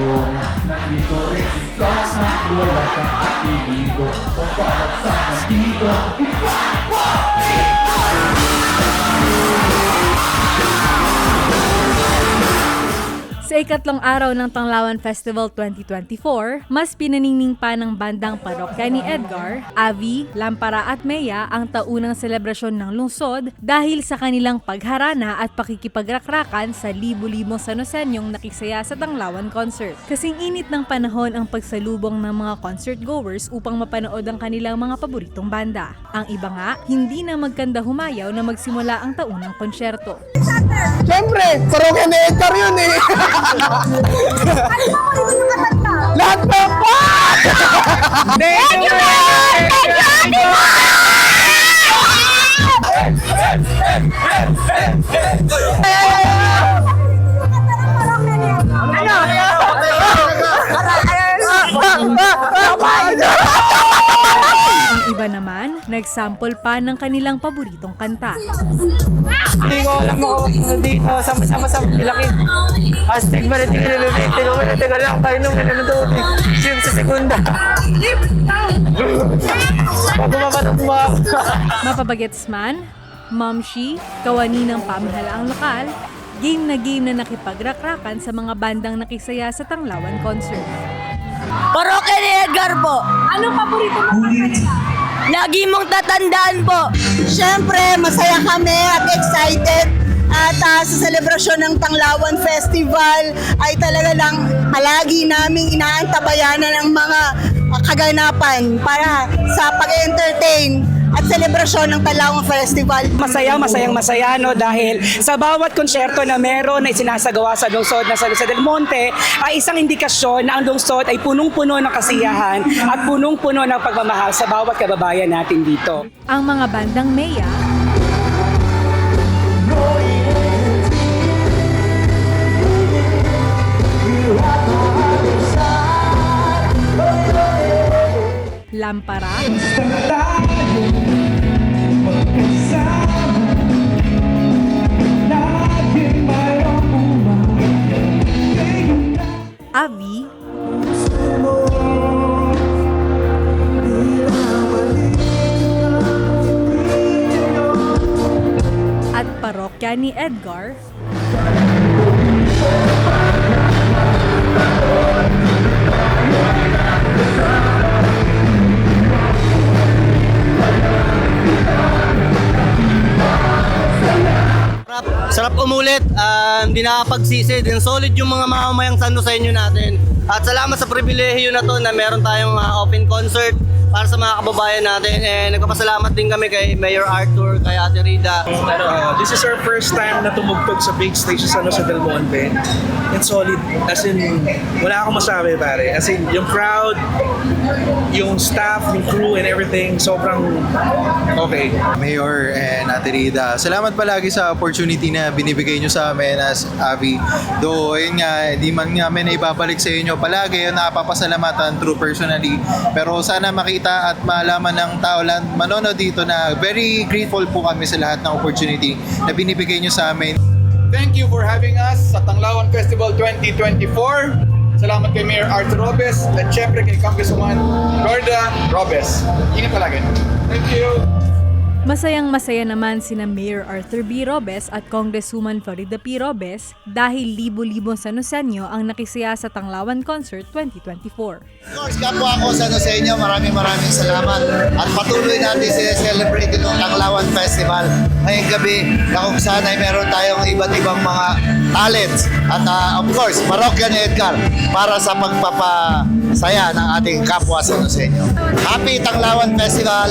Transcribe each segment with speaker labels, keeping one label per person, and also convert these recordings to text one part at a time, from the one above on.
Speaker 1: ko Nandito rin si Kasa Wala kang atibigo Kung bawat sa nandito
Speaker 2: Ikatlong araw ng Tanglawan Festival 2024, mas pinaningning pa ng bandang parokya ni Edgar, Avi, Lampara at Mea ang taunang selebrasyon ng lungsod dahil sa kanilang pagharana at pakikipagrakrakan sa libu-libong Sanosenyong nakisaya sa Tanglawan concert. Kasing init ng panahon ang pagsalubong ng mga concert goers upang mapanood ang kanilang mga paboritong banda. Ang iba nga, hindi na magkanda humayaw na magsimula ang taunang konsyerto.
Speaker 3: Siyempre, parokya ni Edgar yun eh. Lahat na pa! Thank you, Thank you,
Speaker 2: Ang iba naman, nagsample pa ng kanilang paboritong kanta.
Speaker 3: Hindi ko alam mo dito sama-sama sa pilakit. Hashtag malating nilululit. Tino mo na taga lang tayo nung nilululit. Sim sa segunda. Bago mapatok mo ako.
Speaker 2: Mapabagets man, Momshi, kawani ng pamahalaang lokal, game na game na nakipagrakrakan sa mga bandang nakisaya sa Tanglawan concert.
Speaker 4: Parokya ni Edgar po.
Speaker 2: Anong paborito kanta
Speaker 4: Lagi mong tatandaan po.
Speaker 5: Siyempre, masaya kami at excited. Ah, sa selebrasyon ng Tanglawan Festival ay talaga lang palagi naming inaantabayanan ang mga kaganapan para sa pag-entertain at selebrasyon ng Tanglawan Festival.
Speaker 3: Masaya, masayang masaya, no? Dahil sa bawat konsyerto na meron na isinasagawa sa lungsod na San Jose del Monte, ay isang indikasyon na ang lungsod ay punong-puno ng kasiyahan at punong-puno ng pagmamahal sa bawat kababayan natin dito.
Speaker 2: Ang mga bandang Mea, Lampara, Avi, at parokya ni Edgar,
Speaker 6: Sarap, umulit. Um, di nakapagsisi. Din solid yung mga mamamayang sando sa inyo natin. At salamat sa pribilehiyo na to na meron tayong uh, open concert para sa mga kababayan natin. And nagpapasalamat din kami kay Mayor Arthur, kay Ate Rida.
Speaker 7: Uh, this is our first time na tumugtog sa big stage sa San Jose del Monte. It's solid. As in, wala akong masabi pare. As in, yung crowd, yung staff, yung crew and everything, sobrang okay.
Speaker 8: Mayor and Ate Rida. Salamat palagi sa opportunity na binibigay nyo sa amin as Avi. Though, yun nga, di man namin na ibabalik sa inyo palagi, yun napapasalamatan through personally. Pero sana makita at malaman ng tao lang manonood dito na very grateful po kami sa lahat ng opportunity na binibigay nyo sa amin.
Speaker 9: Thank you for having us sa Tanglawan Festival 2024. Salamat kay Mayor Arthur Robes at syempre kay Congresswoman Gorda Robes. Ingat palagi. Thank you.
Speaker 2: Masayang masaya naman sina Mayor Arthur B. Robes at Congresswoman Florida P. Robes dahil libo-libong Sanosenyo ang nakisaya sa Tanglawan Concert 2024.
Speaker 10: Of course, kapwa ako sa sa inyo, maraming maraming salamat. At patuloy natin sineselebrate itong Festival ngayong gabi na kung saan ay meron tayong iba't ibang mga talents. At ah, of course, ni Edgar para sa pagpapasaya ng ating kapwa sa inyo. Happy Tanglawan Festival!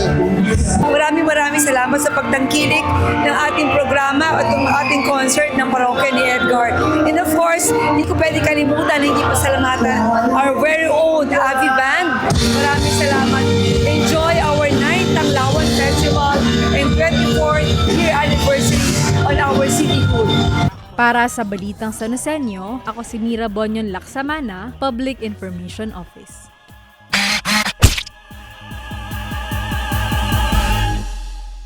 Speaker 4: Maraming maraming salamat sa pagtangkilik ng ating programa at ng ating concert ng parokya ni Edgar. And of course, hindi ko pwede kalimutan, hindi pasalamatan our very own Avi Band. Maraming salamat.
Speaker 2: Para sa Balitang Sanosenyo, ako si Mira Bonyon Laksamana, Public Information Office.